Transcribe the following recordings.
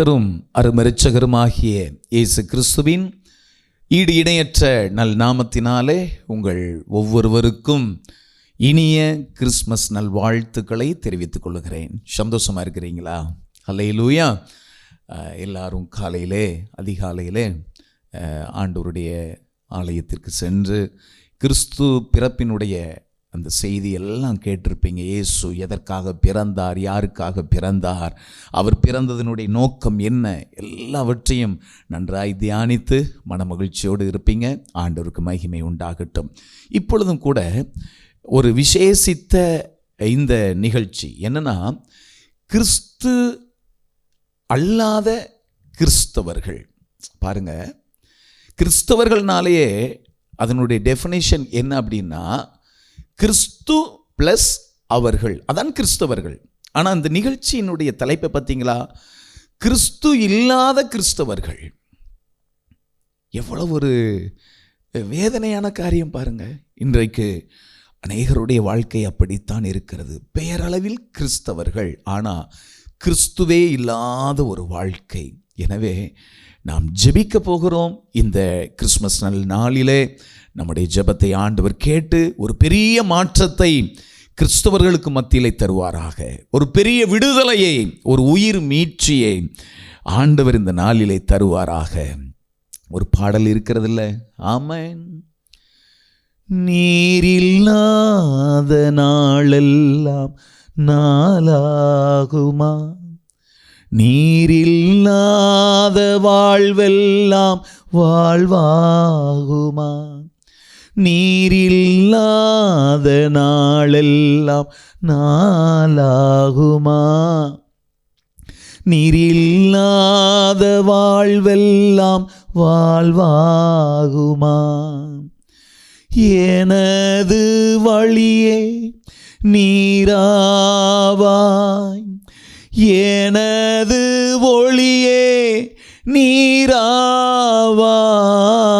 கர்த்தரும் அருமரிச்சகருமாகிய இயேசு கிறிஸ்துவின் ஈடு இணையற்ற நல் நாமத்தினாலே உங்கள் ஒவ்வொருவருக்கும் இனிய கிறிஸ்மஸ் நல்வாழ்த்துக்களை தெரிவித்துக் கொள்கிறேன். சந்தோஷமாக இருக்கிறீங்களா? அல்லையிலூயா எல்லாரும் காலையிலே அதிகாலையிலே ஆண்டோருடைய ஆண்டவருடைய ஆலயத்திற்கு சென்று கிறிஸ்து பிறப்பினுடைய அந்த செய்தி எல்லாம் கேட்டிருப்பீங்க. இயேசு எதற்காக பிறந்தார்? யாருக்காக பிறந்தார்? அவர் பிறந்ததனுடைய நோக்கம் என்ன? எல்லாவற்றையும் நன்றாய் தியானித்து மனமகிழ்ச்சியோடு இருப்பீங்க. ஆண்டவருக்கு மகிமை உண்டாகட்டும். இப்பொழுதும் கூட ஒரு விசேஷித்த இந்த நிகழ்ச்சி என்னென்னா கிறிஸ்து அல்லாத கிறிஸ்தவர்கள். பாருங்க. கிறிஸ்தவர்கள்னாலேயே அதனுடைய டெஃபினேஷன் என்ன அப்படின்னா கிறிஸ்து ப்ளஸ் அவர்கள். அதான் கிறிஸ்தவர்கள். ஆனால் அந்த நிகழ்ச்சியினுடைய தலைப்பை பார்த்தீங்களா? கிறிஸ்து இல்லாத கிறிஸ்தவர்கள். எவ்வளவு ஒரு வேதனையான காரியம் பாருங்க. இன்றைக்கு அநேகருடைய வாழ்க்கை அப்படித்தான் இருக்கிறது. பெயரளவில் கிறிஸ்தவர்கள். ஆனால் கிறிஸ்துவே இல்லாத ஒரு வாழ்க்கை. எனவே நாம் ஜெபிக்க போகிறோம் இந்த கிறிஸ்மஸ் நல் நாளிலே. நம்முடைய ஜெபத்தை ஆண்டவர் கேட்டு ஒரு பெரிய மாற்றத்தை கிறிஸ்தவர்களுக்கு மத்தியிலே தருவாராக. ஒரு பெரிய விடுதலையை ஒரு உயிர் மீட்சியை ஆண்டவர் இந்த நாளிலே தருவாராக. ஒரு பாடல் இருக்கிறதில்ல? ஆமன். நீரில்லாத நாளெல்லாம் நாளாகுமா? நீரில்லாத வாழ்வெல்லாம் வாழ்வாகுமா? நீரில்லாத நாளெல்லாம் நாளாகுமா? நீரில்லாத வாழ்வெல்லாம் வாழ்வாகுமா? எனது வழியே நீராவாய். எனது ஒளியே நீராவாய்.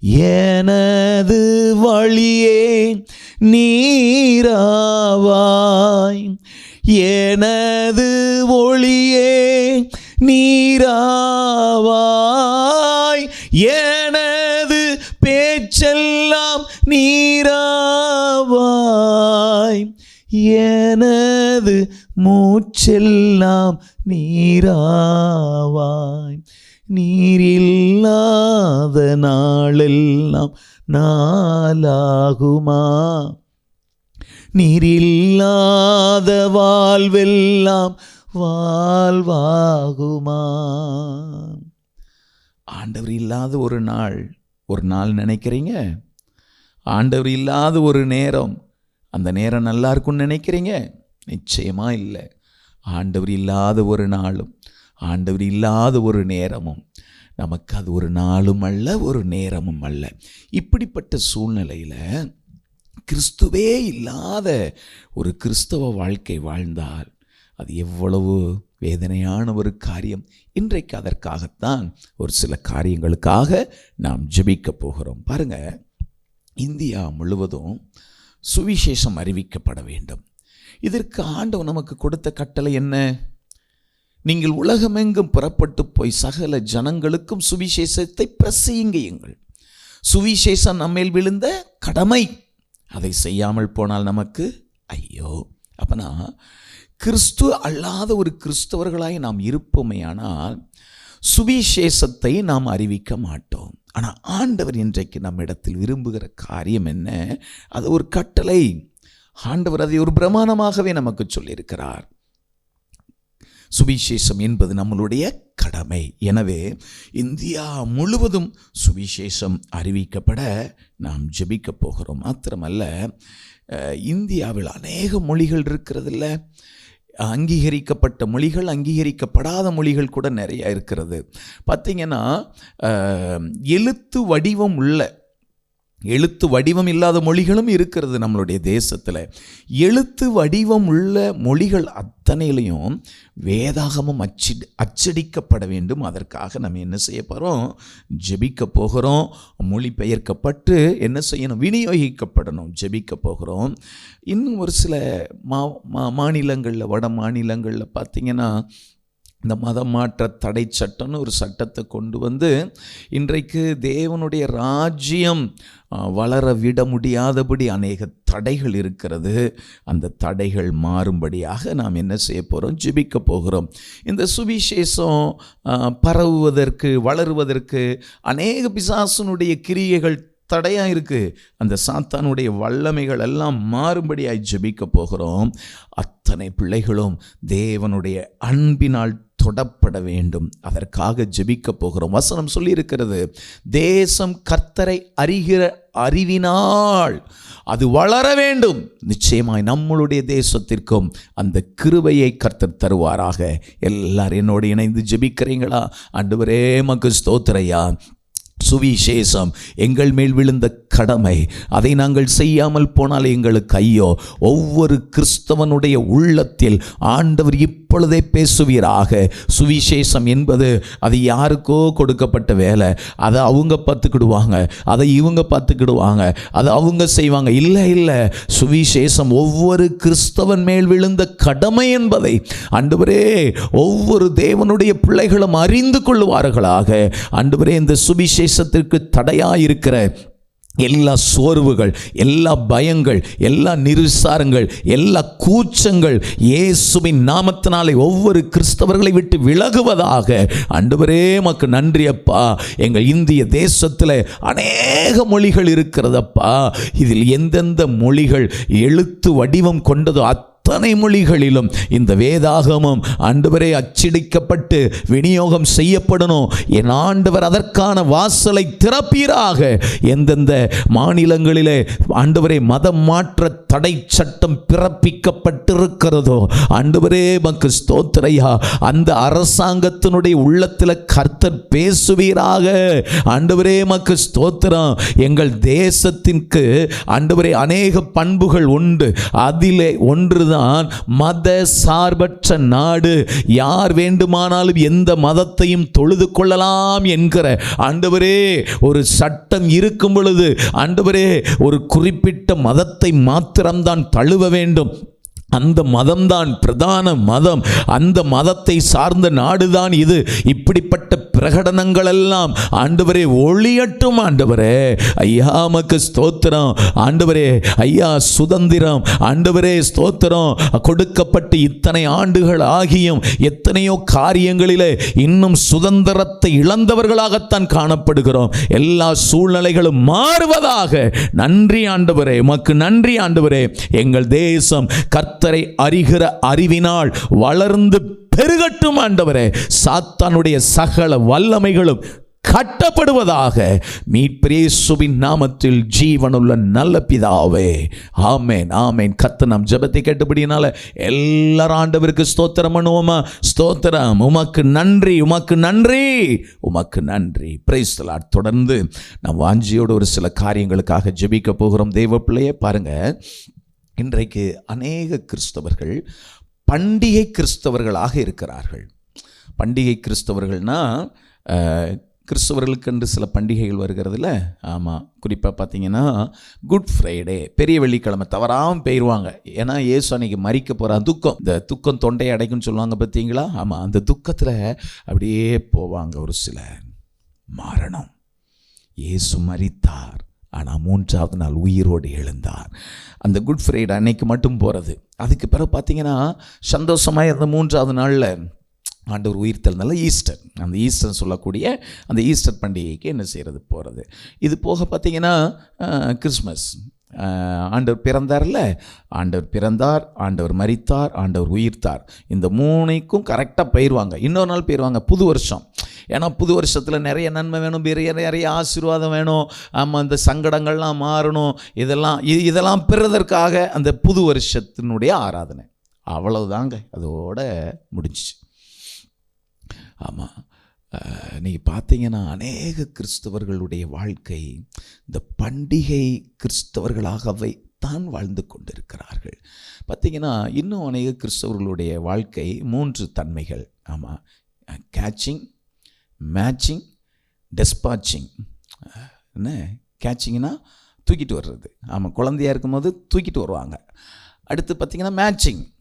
எனது வழியே நீராவாய். எனது ஒளியே நீராவாய். எனது பேச்செல்லாம் நீராவாய். எனது மூச்செல்லாம் நீராவாய். நீரில்லாத நாளெல்லாம் நாளாகுமா? நீரில்லாத வாழ்வெல்லாம் வாழ்வாகுமா? ஆண்டவர் இல்லாத ஒரு நாள் ஒரு நாள் நினைக்கிறீங்க? ஆண்டவர் இல்லாத ஒரு நேரம் அந்த நேரம் நல்லா இருக்கும்னு நினைக்கிறீங்க? நிச்சயமாக இல்லை. ஆண்டவர் இல்லாத ஒரு நாளும் ஆண்டவர் இல்லாத ஒரு நேரமும் நமக்கு அது ஒரு நாளும் அல்ல ஒரு நேரமும் அல்ல. இப்படிப்பட்ட சூழ்நிலையில் கிறிஸ்துவே இல்லாத ஒரு கிறிஸ்தவ வாழ்க்கை வாழ்ந்தால் அது எவ்வளவு வேதனையான ஒரு காரியம். இன்றைக்கு அதற்காகத்தான் ஒரு சில காரியங்களுக்காக நாம் ஜெபிக்க போகிறோம். பாருங்கள் இந்தியா முழுவதும் சுவிசேஷம் அறிவிக்கப்பட வேண்டும். இதற்கு ஆண்டவன் நமக்கு கொடுத்த கட்டளை என்ன? நீங்கள் உலகமெங்கும் புறப்பட்டு போய் சகல ஜனங்களுக்கும் சுவிசேஷத்தை பிரசையுங்கள் சுவிசேஷம் நம்மேல் விழுந்த கடமை. அதை செய்யாமல் போனால் நமக்கு ஐயோ அப்பனா கிறிஸ்து அல்லாத ஒரு கிறிஸ்தவர்களாய் நாம் இருப்போமேயானால் சுவிசேஷத்தை நாம் அறிவிக்க மாட்டோம். ஆனால் ஆண்டவர் இன்றைக்கு நம்மிடத்தில் விரும்புகிற காரியம் என்ன? அது ஒரு கட்டளை. ஆண்டவர் அதை ஒரு பிரமாணமாகவே நமக்கு சொல்லியிருக்கிறார். சுவிசேஷம் என்பது நம்மளுடைய கடமை. எனவே இந்தியா முழுவதும் சுவிசேஷம் அறிவிக்கப்பட நாம் ஜெபிக்கப் போகிறோம். மாத்திரமல்ல இந்தியாவில் அநேக மொழிகள் இருக்கிறதில்ல. அங்கீகரிக்கப்பட்ட மொழிகள் அங்கீகரிக்கப்படாத மொழிகள் கூட நிறைய இருக்கிறது. பார்த்திங்கன்னா எழுத்து வடிவம் உள்ள எழுத்து வடிவம் இல்லாத மொழிகளும் இருக்கிறது நம்மளுடைய தேசத்தில். எழுத்து வடிவம் உள்ள மொழிகள் அத்தனையிலையும் வேதாகமம் அச்சி அச்சடிக்கப்பட வேண்டும். அதற்காக நம்ம என்ன செய்ய போகிறோம் ஜெபிக்க போகிறோம். மொழிபெயர்க்கப்பட்டு என்ன செய்யணும்? விநியோகிக்கப்படணும். ஜெபிக்க போகிறோம். இன்னும் ஒரு சில மா மா மாநிலங்களில் வட மாநிலங்களில் பார்த்திங்கன்னா இந்த மதமாற்ற தடை சட்டம்னு ஒரு சட்டத்தை கொண்டு வந்து இன்றைக்கு தேவனுடைய ராஜ்யம் வளர விட முடியாதபடி அநேக தடைகள் இருக்கிறது. அந்த தடைகள் மாறும்படியாக நாம் என்ன செய்ய போகிறோம் ஜெபிக்க போகிறோம். இந்த சுவிசேஷம் பரவுவதற்கு வளருவதற்கு அநேக பிசாசனுடைய கிரியைகள் தடையாக இருக்குது அந்த சாத்தானுடைய வல்லமைகள் எல்லாம் மாறும்படியாய் ஜெபிக்க போகிறோம். அத்தனை பிள்ளைகளும் தேவனுடைய அன்பினால் தொடப்பட வேண்டும். அதற்காக ஜெபிக்க போகிறோம். வசனம் சொல்லியிருக்கிறது தேசம் கர்த்தரை அறிகிற அறிவினால் அது வளர வேண்டும். நிச்சயமாய் நம்மளுடைய தேசத்திற்கும் அந்த கிருபையை கர்த்தர் தருவாராக. எல்லாரும் என்னோடு இணைந்து ஜெபிக்கிறீங்களா? ஆண்டவரே மக்கு ஸ்தோத்திரையா. சுவிசேஷம் எங்கள் மேல் விழுந்த கடமை. அதை நாங்கள் செய்யாமல் போனால் எங்களுக்கு ஐயோ. ஒவ்வொரு கிறிஸ்தவனுடைய உள்ளத்தில் ஆண்டவர் இப்பொழுதே பேசுவீராக. சுவிசேஷம் என்பது அது யாருக்கோ கொடுக்கப்பட்ட வேலை. அதை அவங்க பார்த்துக்கிடுவாங்க. அதை இவங்க பார்த்துக்கிடுவாங்க. அதை அவங்க செய்வாங்க. இல்லை இல்லை. சுவிசேஷம் ஒவ்வொரு கிறிஸ்தவன் மேல் விழுந்த கடமை என்பதை ஆண்டவரே ஒவ்வொரு தேவனுடைய பிள்ளைகளும் அறிந்து கொள்வார்களாக ஆண்டவரே இந்த தேசத்திற்கு தடையாயிருக்கிற எல்லா சோர்வுகள் எல்லா பயங்கள் எல்லா நிருசாரங்கள் எல்லா கூச்சங்கள் இயேசுவின் நாமத்தினாலே ஒவ்வொரு கிறிஸ்தவர்களை விட்டு விலகுவதாக. அன்றுவரே மக்கு நன்றி அப்பா. எங்கள் இந்திய தேசத்தில் அநேக மொழிகள் இருக்கிறதப்பா. இதில் எந்தெந்த மொழிகள் எழுத்து வடிவம் கொண்டதோ அத்தனை மொழிகளிலும் இந்த வேதாகமம் ஆண்டவரே அச்சடிக்கப்பட்டு விநியோகம் செய்யப்படணும். என் ஆண்டவர் அதற்கான வாசலை திறப்பீராக. எந்தெந்த மாநிலங்களிலே ஆண்டவரே மதம் மாற்ற தடை சட்டம் பிறப்பிக்கப்பட்டிருக்கிறதோ ஆண்டவரே மக்கு ஸ்தோத்திரையா அந்த அரசாங்கத்தினுடைய உள்ளத்தில் கர்த்தர் பேசுவீராக. ஆண்டவரே மக்கு ஸ்தோத்திரம் எங்கள் தேசத்திற்கு ஆண்டவரே அநேக பண்புகள் உண்டு. அதிலே இதுதான் மத சார்பற்ற நாடு. யார் வேண்டுமானாலும் எந்த மதத்தையும் தொழுது கொள்ளலாம் என்கிற ஆண்டவரே ஒரு சட்டம் இருக்கும் பொழுது ஆண்டவரே ஒரு குறிப்பிட்ட மதத்தை மாத்திரம்தான் தழுவ வேண்டும். அந்த மதம்தான் பிரதான மதம். அந்த மதத்தை சார்ந்த நாடுதான் இது. இப்படிப்பட்ட பிரகடனங்கள் எல்லாம் ஆண்டவரே ஒளியட்டும் ஆண்டவரே. ஐயா மக்கு ஸ்தோத்திரம். ஆண்டவரே ஐயா சுதந்திரம். ஆண்டவரே ஸ்தோத்திரம். கொடுக்கப்பட்டு இத்தனை ஆண்டுகள் ஆகியும் எத்தனையோ காரியங்களிலே இன்னும் சுதந்திரத்தை இழந்தவர்களாகத்தான் காணப்படுகிறோம். எல்லா சூழ்நிலைகளும் மாறுவதாக. நன்றி ஆண்டவரே. உமக்கு நன்றி ஆண்டவரே. எங்கள் தேசம் கர்த்தரை அறிகிற அறிவினால் வளர்ந்து பெருகட்டும் ஆண்டவரே. சாத்தானுடைய சகல வல்லமைகளும் கட்டப்படுவதாக மீட்பிரேசுவின் நாமத்தில் ஜீவனுள்ள நல்ல பிதாவே. ஆமேன் ஆமேன். கத்த நம் ஜெபத்தை கேட்டபடினால எல்லாரும் ஆண்டவருக்கு ஸ்தோத்திரம் பண்ணுவோமா? ஸ்தோத்திரம். உமக்கு நன்றி உமக்கு நன்றி உமக்கு நன்றி. பிரைஸ்தலாட் தொடர்ந்து நம் வாஞ்சியோடு ஒரு சில காரியங்களுக்காக ஜெபிக்க போகிறோம். தெய்வ பிள்ளையே பாருங்க. இன்றைக்கு அநேக கிறிஸ்தவர்கள் பண்டிகை கிறிஸ்தவர்களாக இருக்கிறார்கள். பண்டிகை கிறிஸ்தவர்கள்னா கிறிஸ்தவர்களுக்கென்று சில பண்டிகைகள் வருகிறதுல ஆமாம் குறிப்பாக பார்த்தீங்கன்னா குட் ஃப்ரைடே பெரிய வெள்ளிக்கிழமை தவறாமல் போயிடுவாங்க ஏன்னா ஏசு அன்னைக்கு மறிக்க போகிறான் துக்கம். இந்த துக்கம் தொண்டையை அடைக்கும்னு சொல்லுவாங்க பார்த்தீங்களா ஆமாம் அந்த துக்கத்தில் அப்படியே போவாங்க ஒரு சில மரணம். இயேசு மரித்தார். ஆனால் மூன்றாவது நாள் உயிரோடு எழுந்தார் அந்த குட் ஃப்ரைடே அன்னைக்கு மட்டும் போகிறது அதுக்கு பிறகு பார்த்தீங்கன்னா சந்தோஷமாக இருந்த மூன்றாவது நாளில் ஆண்டவர் உயிர் தெழுந்தால ஈஸ்டர். அந்த ஈஸ்டர் சொல்லக்கூடிய அந்த ஈஸ்டர் பண்டிகைக்கு என்ன செய்கிறது போகிறது இது போக பார்த்தீங்கன்னா கிறிஸ்மஸ். ஆண்டவர் பிறந்தார்ல? ஆண்டவர் பிறந்தார் ஆண்டவர் மறித்தார் ஆண்டவர் உயிர்த்தார். இந்த மூணைக்கும் கரெக்டாக போயிடுவாங்க இன்னொரு நாள் போயிடுவாங்க புது வருஷம். ஏன்னா புது வருஷத்தில் நிறைய நன்மை வேணும் நிறைய நிறைய ஆசீர்வாதம் வேணும். ஆமாம் அந்த சங்கடங்கள்லாம் மாறணும். இதெல்லாம் இ- இதெல்லாம் பெறுவதற்காக அந்த புது வருஷத்தினுடைய ஆராதனை. அவ்வளவுதாங்க. அதோட முடிஞ்சிச்சு. ஆமாம் நீங்கள் பார்த்தீங்கன்னா அநேக கிறிஸ்தவர்களுடைய வாழ்க்கை இந்த பண்டிகை கிறிஸ்தவர்களாகவே தான் வாழ்ந்து கொண்டிருக்கிறார்கள். பார்த்தீங்கன்னா இன்னும் அநேக கிறிஸ்தவர்களுடைய வாழ்க்கை மூன்று தன்மைகள். ஆமாம் கேட்சிங் மேட்சிங் டெஸ்பாச்சிங் என்ன? கேட்சிங்னா தூக்கிட்டு வர்றது. ஆமாம் குழந்தையா இருக்கும்போது தூக்கிட்டு வருவாங்க. அடுத்து பார்த்தீங்கன்னா மேட்சிங்.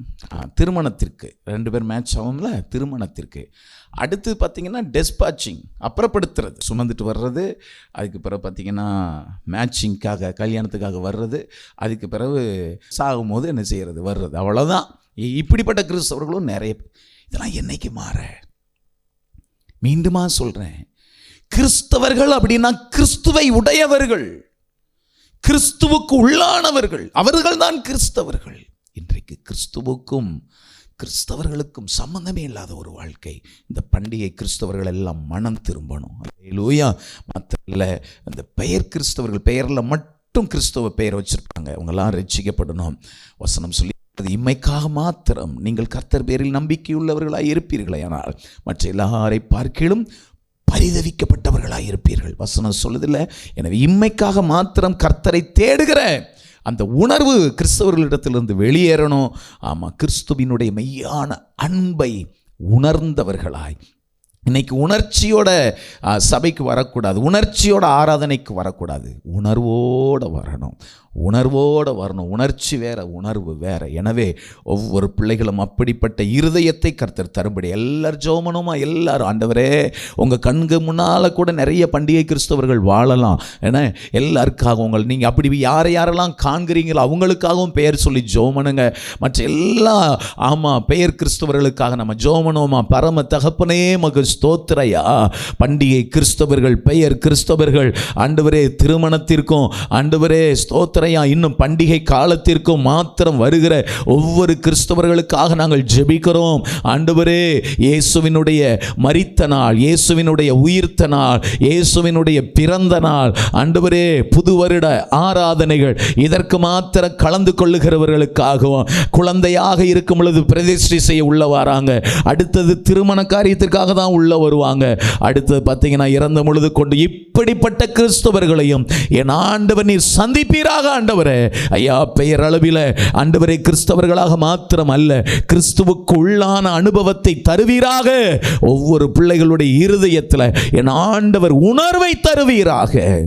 திருமணத்திற்கு. ரெண்டு பேர் மேட்ச் ஆகும்ல திருமணத்திற்கு. அடுத்து பார்த்திங்கன்னா டெஸ்பாச்சிங் அப்புறப்படுத்துறது. சுமந்துட்டு வர்றது. அதுக்கு பிறகு பார்த்தீங்கன்னா மேட்சிங்க்காக கல்யாணத்துக்காக வர்றது. அதுக்கு பிறகு சாகும்போது என்ன செய்கிறது வர்றது. அவ்வளோதான் இப்படிப்பட்ட கிறிஸ்தவர்களும் நிறைய இதெல்லாம் என்னைக்கு மாற? மீண்டுமா சொல்கிறேன் கிறிஸ்தவர்கள் அப்படின்னா கிறிஸ்துவை உடையவர்கள். கிறிஸ்துவுக்கு உள்ளானவர்கள். அவர்கள் தான் கிறிஸ்தவர்கள். இன்றைக்கு கிறிஸ்துவுக்கும் கிறிஸ்தவர்களுக்கும் சம்பந்தமே இல்லாத ஒரு வாழ்க்கை. இந்த பண்டிகை கிறிஸ்தவர்கள் எல்லாம் மனம் திரும்பணும். லூயா மற்ற அந்த பெயர் கிறிஸ்தவர்கள் பெயரில் மட்டும் கிறிஸ்தவ பெயர் வச்சிருப்பாங்க. அவங்கெல்லாம் ரட்சிக்கப்படணும். வசனம் சொல்லி அது இம்மைக்காக மாத்திரம். நீங்கள் கர்த்தர் பேரில் நம்பிக்கையுள்ளவர்களாய் இருப்பீர்களே ஆனால் மற்ற எல்லாரை பார்க்கிலும் பரிதவிக்கப்பட்டவர்களாய் இருப்பீர்கள். வசனம் சொல்லுதில்லை எனவே இம்மைக்காக மாத்திரம் கர்த்தரை தேடுகிற அந்த உணர்வு கிறிஸ்தவர்களிடத்திலிருந்து வெளியேறணும். ஆமாம் கிறிஸ்துவினுடைய மெய்யான அன்பை உணர்ந்தவர்களாய். இன்னைக்கு உணர்ச்சியோட சபைக்கு வரக்கூடாது உணர்ச்சியோட ஆராதனைக்கு வரக்கூடாது. உணர்வோடு வரணும். உணர்வோடு வரணும். உணர்ச்சி வேற உணர்வு வேற. எனவே ஒவ்வொரு பிள்ளைகளும் அப்படிப்பட்ட இருதயத்தை கர்த்தர் தரும்படி எல்லாரும் ஜோமனுமா எல்லாரும் ஆண்டவரே உங்கள் கண்கு முன்னால் கூட நிறைய பண்டிகை கிறிஸ்தவர்கள் வாழலாம். ஏன்னா எல்லாருக்காகவும் உங்கள் நீங்கள் அப்படி யாரை யாரெல்லாம் காண்கிறீங்களோ அவங்களுக்காகவும் பெயர் சொல்லி ஜோமனுங்க. மற்ற எல்லா ஆமாம் பெயர் கிறிஸ்தவர்களுக்காக நம்ம ஜோமனோமா பரம தகப்பனே மக ஸ்தோத்திரையா. பண்டிகை கிறிஸ்தவர்கள் பெயர் கிறிஸ்தவர்கள் ஆண்டவரே திருமணத்திற்கும் ஆண்டவரே ஸ்தோத்திரையா இன்னும் பண்டிகை காலத்திற்கும் மாத்திரம் வருகிற ஒவ்வொரு கிறிஸ்தவர்களுக்காக நாங்கள் ஜெபிக்கிறோம். ஆண்டவரே இயேசுவினுடைய மறித்த நாள் இயேசுவினுடைய உயிர்த்த நாள் இயேசுவினுடைய பிறந்த நாள். ஆண்டவரே புது வருட ஆராதனைகள் இதற்கு மாத்திரம் கலந்து கொள்ளுகிறவர்களுக்காகவும் குழந்தையாக இருக்கும் பொழுது பிரதிஷ்டை செய்ய உள்ள வராங்க. அடுத்தது திருமண காரியத்திற்காக தான் உள்ள வருவாங்க. அடுத்தது பார்த்தீங்கன்னா இறந்த பொழுது கொண்டு இப்படிப்பட்ட கிறிஸ்தவர்களையும் என் ஆண்டவர் நீர் சந்திப்பீராக ஆண்டவரே. ஐயா பெயர் அளவில் ஆண்டவரை கிறிஸ்தவர்களாக மாத்திரம் அல்ல கிறிஸ்துவுக்கு உள்ளான அனுபவத்தை தருவீராக. ஒவ்வொரு பிள்ளைகளுடைய இருதயத்தில் என் ஆண்டவர் உணர்வை தருவீராக.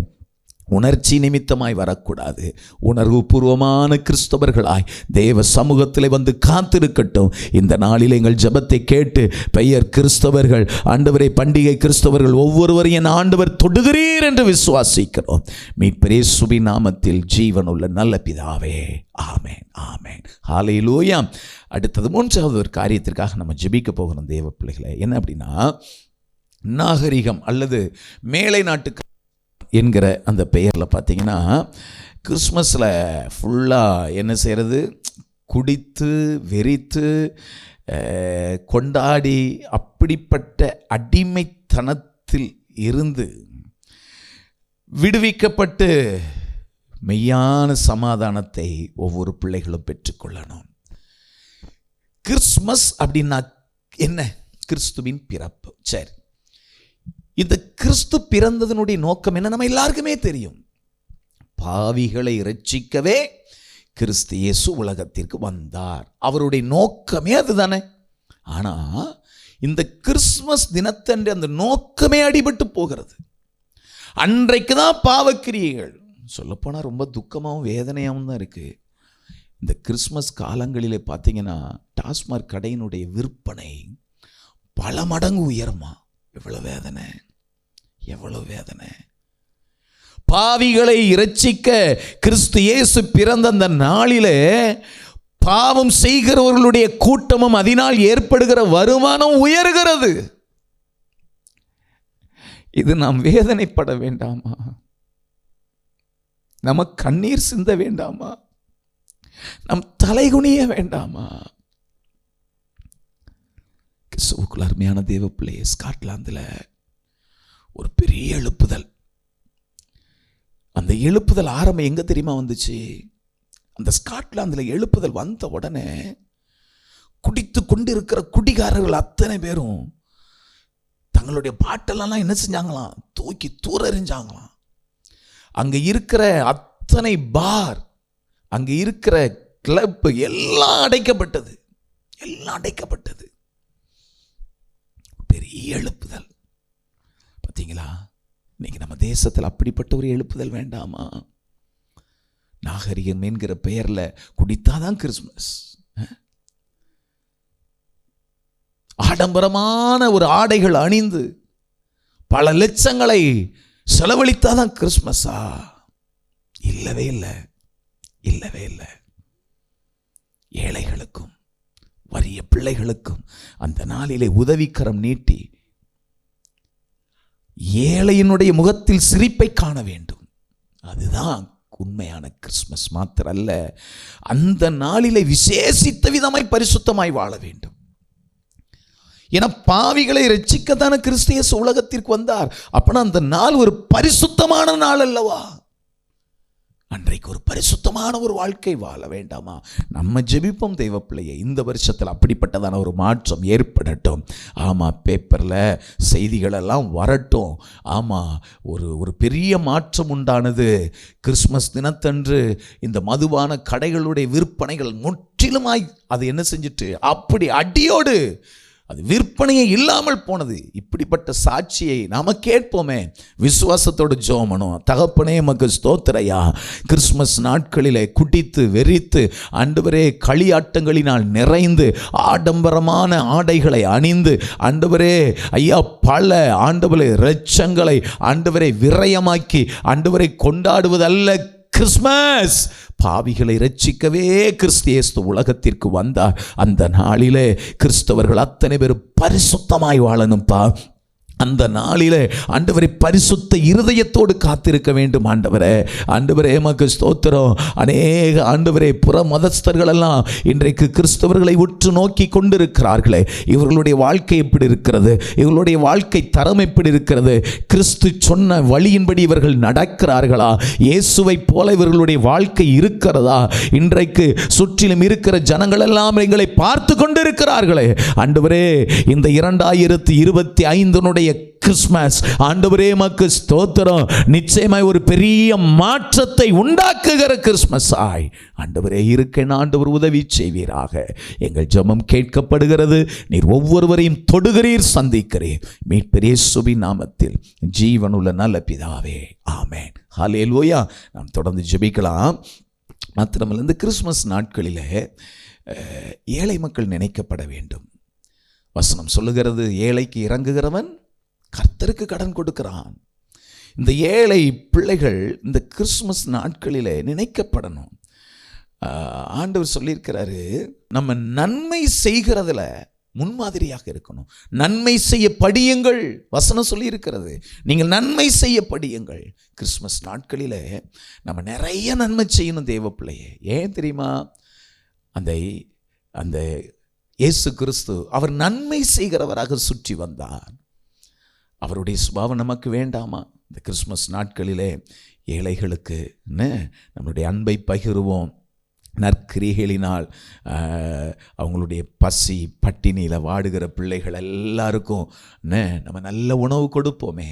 உணர்ச்சி நிமித்தமாய் வரக்கூடாது. உணர்வு பூர்வமான கிறிஸ்தவர்களாய் தேவ சமூகத்தில் வந்து காத்திருக்கட்டும். இந்த நாளில் எங்கள் ஜபத்தை கேட்டு பெயர் கிறிஸ்தவர்கள் ஆண்டவரை பண்டிகை கிறிஸ்தவர்கள் ஒவ்வொருவரையும் என் ஆண்டவர் தொடுகிறீர் என்று விசுவாசிக்கிறோம். மீ சுபி நாமத்தில் ஜீவனுள்ள நல்ல பிதாவே. ஆமேன் ஆமேன். ஹalleluya. அடுத்தது மூன்றாவது ஒரு காரியத்திற்காக நம்ம ஜெபிக்க போகிறோம் தேவ பிள்ளைகளை. என்ன அப்படின்னா நாகரிகம் அல்லது மேலை நாட்டு என்கிற அந்த பெயரில் பார்த்தீங்கன்னா கிறிஸ்மஸில் ஃபுல்லாக என்ன செய்கிறது குடித்து வெறித்து கொண்டாடி அப்படிப்பட்ட அடிமைத்தனத்தில் இருந்து விடுவிக்கப்பட்டு மெய்யான சமாதானத்தை ஒவ்வொரு பிள்ளைகளும் பெற்றுக்கொள்ளணும். கிறிஸ்மஸ் அப்படின்னா என்ன? கிறிஸ்துவின் பிறப்பு. சரி. இந்த கிறிஸ்து பிறந்ததனுடைய நோக்கம் என்ன நம்ம எல்லாருக்குமே தெரியும். பாவிகளை ரட்சிக்கவே கிறிஸ்து இயேசு உலகத்திற்கு வந்தார். அவருடைய நோக்கமே அதுதானே. ஆனால் இந்த கிறிஸ்மஸ் தினத்தன்று அந்த நோக்கமே அடிபட்டு போகிறது. அன்றைக்கு தான் பாவக்கிரியைகள். சொல்லப்போனால் ரொம்ப துக்கமாகவும் வேதனையாகவும் தான் இருக்குது இந்த கிறிஸ்மஸ் காலங்களிலே பார்த்தீங்கன்னா டாஸ்மாக் கடையினுடைய விற்பனை பல மடங்கு உயருமா. எவ்வளோ வேதனை எவ்வளோ வேதனை. பாவிகளை இரட்சிக்க கிறிஸ்து இயேசு பிறந்த அந்த நாளிலே பாவம் செய்கிறவர்களுடைய கூட்டமும் அதனால் ஏற்படுகிற வருமானம் உயர்கிறது. இது நாம் வேதனைப்பட வேண்டாமா? நம்ம கண்ணீர் சிந்த வேண்டாமா? நம் தலைகுனிய வேண்டாமா? கிறிஸ்துவுக்குள் அருமையான தேவ பிள்ளையே ஸ்காட்லாந்தில் ஒரு பெரிய எழுப்புதல். அந்த எழுப்புதல் ஆரம்பம் எங்கே தெரியுமா வந்துச்சு? அந்த ஸ்காட்லாந்தில் எழுப்புதல் வந்த உடனே குடித்து கொண்டிருக்கிற குடிகாரர்கள் அத்தனை பேரும் தங்களுடைய பாட்டெல்லாம் என்ன செஞ்சாங்களாம்? தூக்கி தூர எறிஞ்சாங்களாம் இருக்கிற அத்தனை பார் அங்கே இருக்கிற கிளப் எல்லாம் அடைக்கப்பட்டது. எல்லாம் அடைக்கப்பட்டது. பெரிய எழுப்புதல். பார்த்தீங்களா இன்னைக்கு நம்ம தேசத்தில் அப்படிப்பட்ட ஒரு எழுப்புதல் வேண்டாமா? நாகரிகம் என்கிற பெயரில் குடித்தாதான் கிறிஸ்மஸ் ஆடம்பரமான ஒரு ஆடைகள் அணிந்து பல லட்சங்களை செலவழித்தாதான் கிறிஸ்மஸா இல்லவே இல்லை. இல்லவே இல்லை. ஏழைகள் வறிய பிள்ளைகளுக்கும் அந்த நாளிலே உதவிக்கரம் நீட்டி ஏழையினுடைய முகத்தில் சிரிப்பை காண வேண்டும். அதுதான் உண்மையான கிறிஸ்மஸ் மாத்திரல்ல. அந்த நாளிலே விசேஷித்த விதமாய் பரிசுத்தமாய் வாழ வேண்டும். என பாவிகளை ரட்சிக்கத்தான கிறிஸ்தியஸ் உலகத்திற்கு வந்தார். அப்பனா அந்த நாள் ஒரு பரிசுத்தமான நாள் அல்லவா? அன்றைக்கு ஒரு பரிசுத்தமான ஒரு வாழ்க்கை வாழ வேண்டாமா? நம்ம ஜெபிப்போம் தெய்வ பிள்ளையை. இந்த வருஷத்தில் அப்படிப்பட்டதான ஒரு மாற்றம் ஏற்படட்டும். ஆமாம் பேப்பரில் செய்திகளெல்லாம் வரட்டும். ஆமாம் ஒரு ஒரு பெரிய மாற்றம் உண்டானது. கிறிஸ்மஸ் தினத்தன்று இந்த மதுவான கடைகளுடைய விற்பனைகள் முற்றிலுமாய் அது என்ன செஞ்சுட்டு அப்படி அடியோடு அது விற்பனையே இல்லாமல் போனது. இப்படிப்பட்ட சாட்சியை நாம கேட்போமே. விசுவாசத்தோடு ஜோமனும் தகப்பனே மக்கு ஸ்தோத்திரையா. கிறிஸ்மஸ் நாட்களிலே குடித்து வெறித்து ஆண்டவரே களியாட்டங்களினால் நிறைந்து ஆடம்பரமான ஆடைகளை அணிந்து ஆண்டவரே ஐயா பல ஆண்டவரை இரட்சங்களை ஆண்டவரை விரயமாக்கி ஆண்டவரை கொண்டாடுவதல்ல. கிறிஸ்மஸ் பாவிகளை ரட்சிக்கவே கிறிஸ்தியேஸ்து உலகத்திற்கு வந்தார். அந்த நாளிலே கிறிஸ்தவர்கள் அத்தனை பேர் பரிசுத்தமாய் வாழணும்ப்பா அந்த நாளிலே ஆண்டவரை பரிசுத்த இருதயத்தோடு காத்திருக்க வேண்டும் ஆண்டவரே. ஆண்டவரே எமக்கு ஸ்தோத்திரம். அநேக ஆண்டவரே புற மதஸ்தர்களெல்லாம் இன்றைக்கு கிறிஸ்தவர்களை உற்று நோக்கி கொண்டிருக்கிறார்களே. இவர்களுடைய வாழ்க்கை எப்படி இருக்கிறது? இவர்களுடைய வாழ்க்கை தரம் எப்படி இருக்கிறது? கிறிஸ்து சொன்ன வழியின்படி இவர்கள் நடக்கிறார்களா? இயேசுவை போல இவர்களுடைய வாழ்க்கை இருக்கிறதா? இன்றைக்கு சுற்றிலும் இருக்கிற ஜனங்கள் எல்லாம் எங்களை பார்த்து கொண்டிருக்கிறார்களே. ஆண்டவரே இந்த இரண்டாயிரத்தி இருபத்தி ஐந்தினுடைய கிறிஸ்மஸ் ஆண்டவரே மக்கு ஸ்தோத்திரம். நிச்சயமாய் ஒரு பெரிய மாற்றத்தை உண்டாக்குகிற கிறிஸ்மஸ் ஆய் ஆண்டவரே இருக்கேன் ஆண்டவர் உதவி செய்வீராக. எங்கள் ஜெபம் கேட்கப்படுகிறது. நீர் ஒவ்வொருவரையும் தொடுகிறீர் சந்திக்கிறீர். மீட்பெரிய சுபி நாமத்தில் ஜீவனுள்ள நல்ல பிதாவே. ஆமேன். ஹாலே லோயா நாம் தொடர்ந்து ஜெபிக்கலாம். மாத்திரமல்ல இந்த கிறிஸ்மஸ் நாட்களில் ஏழை மக்கள் நினைக்கப்பட வேண்டும். வசனம் சொல்லுகிறது ஏழைக்கு இறங்குகிறவன் கர்த்தருக்கு கடன் கொடுக்கிறான். இந்த ஏழை பிள்ளைகள் இந்த கிறிஸ்மஸ் நாட்களில் நினைக்கப்படணும். ஆண்டவர் சொல்லியிருக்கிறாரு நம்ம நன்மை செய்கிறதுல முன்மாதிரியாக இருக்கணும். நன்மை செய்ய படியுங்கள் வசனம் சொல்லியிருக்கிறது. நீங்கள் நன்மை செய்ய படியுங்கள். கிறிஸ்மஸ் நாட்களில் நம்ம நிறைய நன்மை செய்யணும் தேவ பிள்ளையே. ஏன் தெரியுமா? அந்த அந்த இயேசு கிறிஸ்து அவர் நன்மை செய்கிறவராக சுற்றி வந்தார் அவருடைய சுபாவம் நமக்கு வேண்டாமா? இந்த கிறிஸ்மஸ் நாட்களிலே ஏழைகளுக்கு நம்மளுடைய அன்பை பகிர்வோம். நற்கிரிகளினால் அவங்களுடைய பசி பட்டினியில் வாடுகிற பிள்ளைகள் எல்லாருக்கும் நம்ம நல்ல உணவு கொடுப்போமே.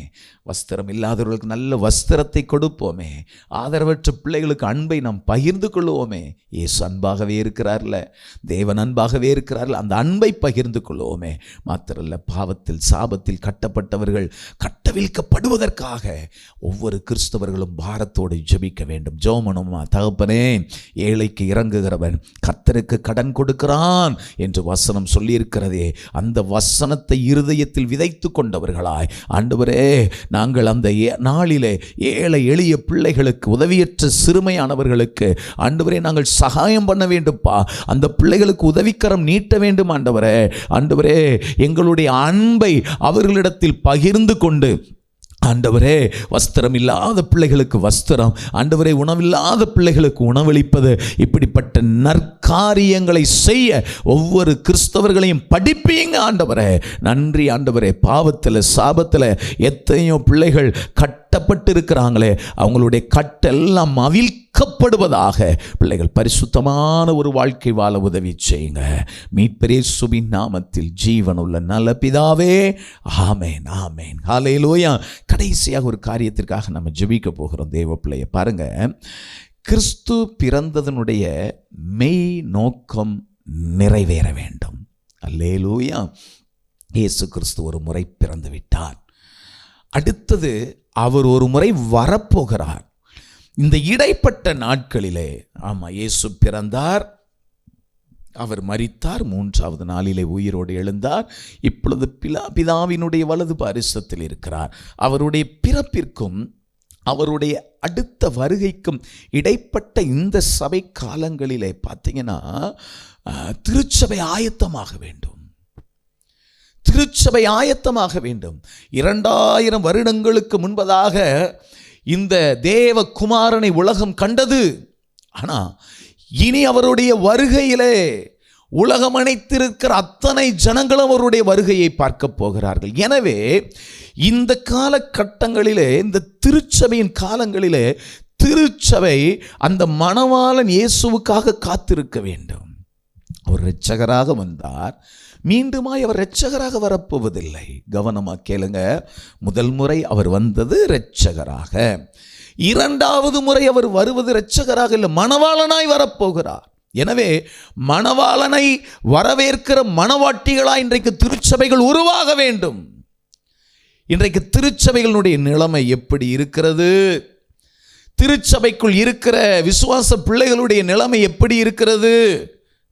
வஸ்திரம் இல்லாதவர்களுக்கு நல்ல வஸ்திரத்தை கொடுப்போமே. ஆதரவற்ற பிள்ளைகளுக்கு அன்பை நாம் பகிர்ந்து கொள்வோமே. இயேசு அன்பாகவே இருக்கிறார்ல. தேவன் அன்பாகவே இருக்கிறார்ல. அந்த அன்பை பகிர்ந்து கொள்வோமே. மாத்திரல்ல பாவத்தில் சாபத்தில் கட்டப்பட்டவர்கள் கட்டவிழ்க்கப்படுவதற்காக ஒவ்வொரு கிறிஸ்தவர்களும் பாரத்தோடு ஜபிக்க வேண்டும். ஜோமனுமா தகப்பனே ஏழைக்கு இறங்குகிறவன் கத்தருக்கு கடன் கொடுக்கிறான் என்று வசனம் சொல்லியிருக்கிறதே. அந்த வசனத்தை இருதயத்தில் விதைத்து கொண்டவர்களாய். ஆண்டவரே நாங்கள் அந்த ஏ- நாளிலே ஏழை எளிய பிள்ளைகளுக்கு உதவியற்ற சிறுமையானவர்களுக்கு ஆண்டவரே நாங்கள் சகாயம் பண்ண வேண்டும்ப்பா. அந்த பிள்ளைகளுக்கு உதவிக்கரம் நீட்ட வேண்டும் ஆண்டவரே. ஆண்டவரே எங்களுடைய அன்பை அவர்களிடத்தில் பகிர்ந்து கொண்டு ஆண்டவரே வஸ்திரம் இல்லாத பிள்ளைகளுக்கு வஸ்திரம் ஆண்டவரே உணவில்லாத பிள்ளைகளுக்கு உணவளிப்பது இப்படிப்பட்ட நற்காரியங்களை செய்ய ஒவ்வொரு கிறிஸ்தவர்களையும் படிப்பீங்க ஆண்டவரே. நன்றி ஆண்டவரே பாவத்தில் சாபத்தில் எத்தனையோ பிள்ளைகள் கட்டப்பட்டு இருக்கிறாங்களே அவங்களுடைய கட்டெல்லாம் ஆக்கப்படுவதாக பிள்ளைகள் பரிசுத்தமான ஒரு வாழ்க்கை வாழ உதவி செய்யுங்க. மீட்பரே சுபின் நாமத்தில் ஜீவனுள்ள நல்ல பிதாவே ஆமேன் ஆமேன். காலையிலோயா கடைசியாக ஒரு காரியத்திற்காக நம்ம ஜெபிக்க போகிறோம் தேவ பிள்ளைய. பாருங்க கிறிஸ்து பிறந்ததனுடைய மெய் நோக்கம் நிறைவேற வேண்டும். அல்லேலூயா இயேசு கிறிஸ்து ஒரு முறை பிறந்து விட்டார். அடுத்தது அவர் ஒரு முறை வரப்போகிறார். இந்த இடைப்பட்ட நாட்களிலே ஆமாம் இயேசு பிறந்தார் அவர் மரித்தார் மூன்றாவது நாளிலே உயிரோடு எழுந்தார் இப்பொழுது பிலா பிதாவினுடைய வலது பாரிசத்தில் இருக்கிறார். அவருடைய பிறப்பிற்கும் அவருடைய அடுத்த வருகைக்கும் இடைப்பட்ட இந்த சபை காலங்களிலே பார்த்தீங்கன்னா திருச்சபை ஆயத்தமாக வேண்டும். திருச்சபை ஆயத்தமாக வேண்டும். இரண்டாயிரம் வருடங்களுக்கு முன்பதாக இந்த தேவ குமாரனை உலகம் கண்டது. ஆனால் இனி அவருடைய வருகையிலே உலகம் அனைத்திருக்கிற அத்தனை ஜனங்களும் அவருடைய வருகையை பார்க்க போகிறார்கள். எனவே இந்த காலகட்டங்களிலே இந்த திருச்சபையின் காலங்களிலே திருச்சபை அந்த மணவாளன் இயேசுவுக்காக காத்திருக்க வேண்டும். அவர் இரட்சகராக வந்தார். மீண்டுமாய் அவர் இரட்சகராக வரப்போவதில்லை. கவனமாக கேளுங்க. முதல் முறை அவர் வந்தது இரட்சகராக. இரண்டாவது முறை அவர் வருவது இரட்சகராக இல்லை மணவாளனாய் வரப்போகிறார். எனவே மணவாளனை வரவேற்கிற மணவாட்டிகளாக இன்றைக்கு திருச்சபைகள் உருவாக வேண்டும். இன்றைக்கு திருச்சபைகளுடைய நிலைமை எப்படி இருக்கிறது? திருச்சபைக்குள் இருக்கிற விசுவாச பிள்ளைகளுடைய நிலைமை எப்படி இருக்கிறது?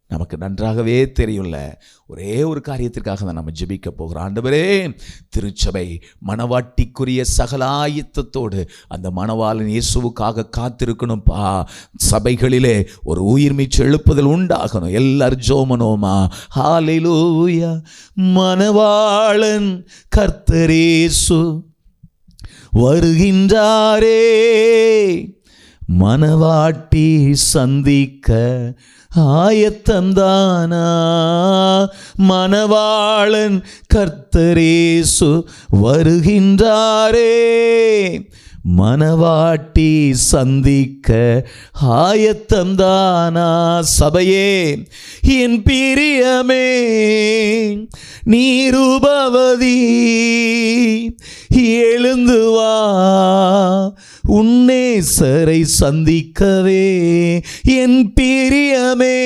நமக்கு நன்றாகவே தெரியும்ல. ஒரே ஒரு காரியத்திற்காக தான் நம்ம ஜெபிக்க போகிறோம். ஆண்டவரே திருச்சபை மணவாட்டிக்குரிய சகல ஆயத்தத்தோடு அந்த மணவாளன் இயேசுவுக்காக காத்திருக்கணும்ப்பா. சபைகளிலே ஒரு உயிர்மீச்சு எழுப்புதல் உண்டாகணும். எல்லாரும் ஜோமனோமா? ஹாலிலூயா மணவாளன் கர்த்தரேசு வருகின்றாரே. மனவாட்டி சந்திக்க ஆயத்தந்தானா? மணவாளன் கர்த்தரேசு வருகின்றாரே. மனவாட்டி சந்திக்க ஆயத்தந்தானா சபையே என் பிரியமே நீருபவதி எழுந்து வா உன்னே சரை சந்திக்கவே என் பிரியமே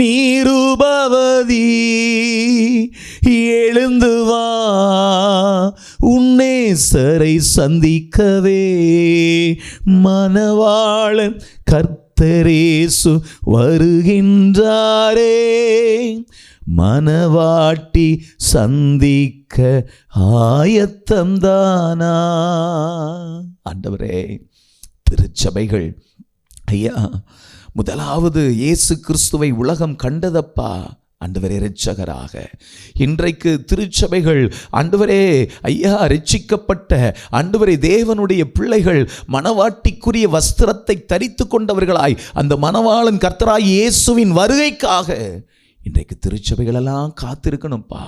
நீருபவதி எழுந்து வா உன்னே சரை சந்திக்கவே. மனவாளன் கர்த்தரேசு வருகின்றாரே. மனவாட்டி சந்திக்க ஆயத்தம்தானா ஆண்டவரே திருச்சபைகள் ஐயா முதலாவது இயேசு கிறிஸ்துவை உலகம் கண்டதப்பா. ஆண்டவரே இரட்சகராக. இன்றைக்கு திருச்சபைகள் ஆண்டவரே ஐயா ரட்சிக்கப்பட்ட ஆண்டவரே தேவனுடைய பிள்ளைகள் மணவாட்டிக்குரிய வஸ்திரத்தை தரித்து கொண்டவர்களாய் அந்த மணவாளன் கர்த்தராய் இயேசுவின் வருகைக்காக இன்றைக்கு திருச்சபைகளெல்லாம் காத்திருக்கணும்ப்பா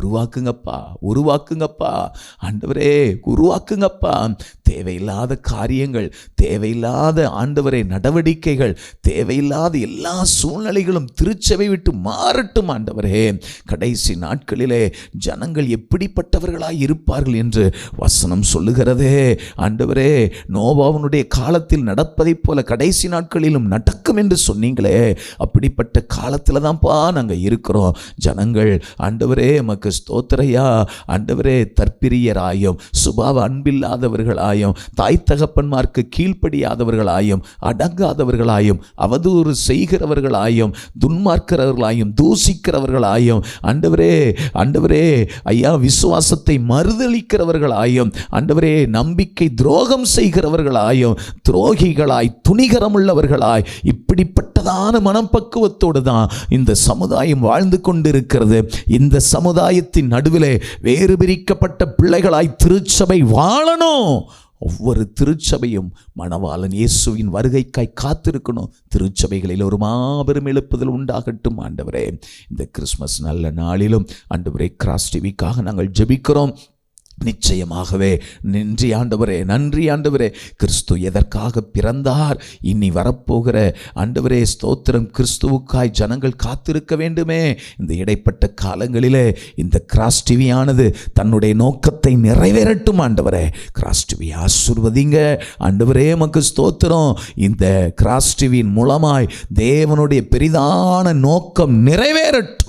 உருவாக்குங்கப்பா உருவாக்குங்கப்பா. ஆண்டவரே உருவாக்குங்கப்பா. தேவையில்லாத காரியங்கள் தேவையில்லாத ஆண்டவரே நடவடிக்கைகள் தேவையில்லாத எல்லா சூழ்நிலைகளும் திருச்சபை விட்டு மாறட்டும் ஆண்டவரே. கடைசி நாட்களிலே ஜனங்கள் எப்படிப்பட்டவர்களாய் இருப்பார்கள் என்று வசனம் சொல்லுகிறதே. ஆண்டவரே நோவாவனுடைய காலத்தில் நடப்பதைப் போல கடைசி நாட்களிலும் நடக்கும் என்று சொன்னீங்களே. அப்படிப்பட்ட காலத்தில் தான்ப்பா நாங்கள் இருக்கிறோம். ஜனங்கள் ஆண்டவரே எமக்கு உமக்கு ஸ்தோத்திரையா. ஆண்டவரே தற்பிரியராயும் சுபாவ அன்பில்லாதவர்களாயும் தாய் தகப்பன்மார்க்கு கீழ்ப்படியாதவர்களாயும் அடங்காதவர்களாயும் அவதூறு செய்கிறவர்களாயும் துன்மார்க்கிறவர்களாயும் தூசிக்கிறவர்களாயும் ஆண்டவரே ஆண்டவரே ஐயா விசுவாசத்தை மறுதளிக்கிறவர்களாயும் ஆண்டவரே நம்பிக்கை துரோகம் செய்கிறவர்களாயும் துரோகிகளாய் துணிகரமுள்ளவர்களாய் இப்படிப்பட்டதான மனப்பக்குவத்தோடு தான் இந்த சமுதாயம் வாழ்ந்து கொண்டிருக்கிறது. இந்த சமுதாயம் சமுதாயத்தின் நடுவிலே வேறு பிரிக்கப்பட்ட பிள்ளைகளாய் திருச்சபை வாழணும். ஒவ்வொரு திருச்சபையும் மணவாளன் இயேசுவின் வருகைக்காய் காத்திருக்கணும். திருச்சபைகளில் ஒரு மாபெரும் எழுப்புதல் உண்டாகட்டும் ஆண்டவரே. இந்த கிறிஸ்மஸ் நல்ல நாளிலும் ஆண்டவரே கிராஸ் டிவிக்காக நாங்கள் ஜெபிக்கிறோம். நிச்சயமாகவே. நன்றி ஆண்டவரே நன்றி ஆண்டவரே. கிறிஸ்து எதற்காக பிறந்தார்? இனி வரப்போகிற ஆண்டவரே ஸ்தோத்திரம். கிறிஸ்துவுக்காய் ஜனங்கள் காத்திருக்க வேண்டுமே. இந்த இடைப்பட்ட காலங்களிலே இந்த கிராஸ் டிவியானது தன்னுடைய நோக்கத்தை நிறைவேறட்டும் ஆண்டவரே. கிராஸ் டிவி ஆசிர்வதிங்க. ஆண்டவரே மக்கு ஸ்தோத்திரம். இந்த கிராஸ் டிவியின் மூலமாய் தேவனுடைய பெரிதான நோக்கம் நிறைவேறட்டும்.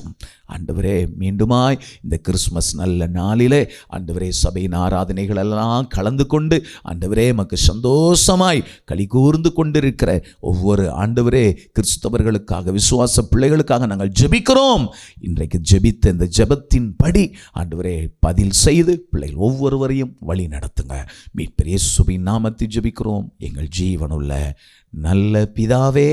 ஆண்டவரே மீண்டுமாய் இந்த கிறிஸ்மஸ் நல்ல நாளிலே ஆண்டவரே சபையின் ஆராதனைகள் எல்லாம் கலந்து கொண்டு ஆண்டவரே மக்கு சந்தோஷமாய் களி கூர்ந்து கொண்டிருக்கிற ஒவ்வொரு ஆண்டவரே கிறிஸ்தவர்களுக்காக விசுவாச பிள்ளைகளுக்காக நாங்கள் ஜெபிக்கிறோம். இன்றைக்கு ஜெபித்த இந்த ஜெபத்தின் படி ஆண்டவரே பதில் செய்து பிள்ளைகள் ஒவ்வொருவரையும் வழி நடத்துங்க. மீட்பெரிய இயேசுவின் நாமத்தை ஜெபிக்கிறோம். எங்கள் ஜீவனுள்ள நல்ல பிதாவே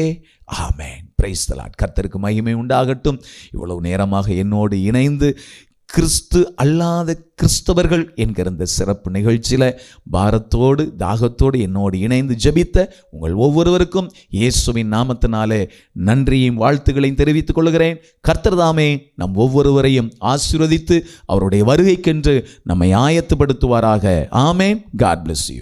ஆமேன். பிரைஸ்தலாட் கர்த்தருக்கு மகிமை உண்டாகட்டும். இவ்வளவு நேரமாக என்னோடு இணைந்து கிறிஸ்து அல்லாத கிறிஸ்தவர்கள் என்கிற இந்த சிறப்பு நிகழ்ச்சியில் பாரத்தோடு தாகத்தோடு என்னோடு இணைந்து ஜெபித்த உங்கள் ஒவ்வொருவருக்கும் இயேசுவின் நாமத்தினாலே நன்றியும் வாழ்த்துக்களையும் தெரிவித்துக் கொள்கிறேன். கர்த்தர் தாமே நம் ஒவ்வொருவரையும் ஆசீர்வதித்து அவருடைய வருகைக்கென்று நம்மை ஆயத்துப்படுத்துவாராக. ஆமேன். God bless you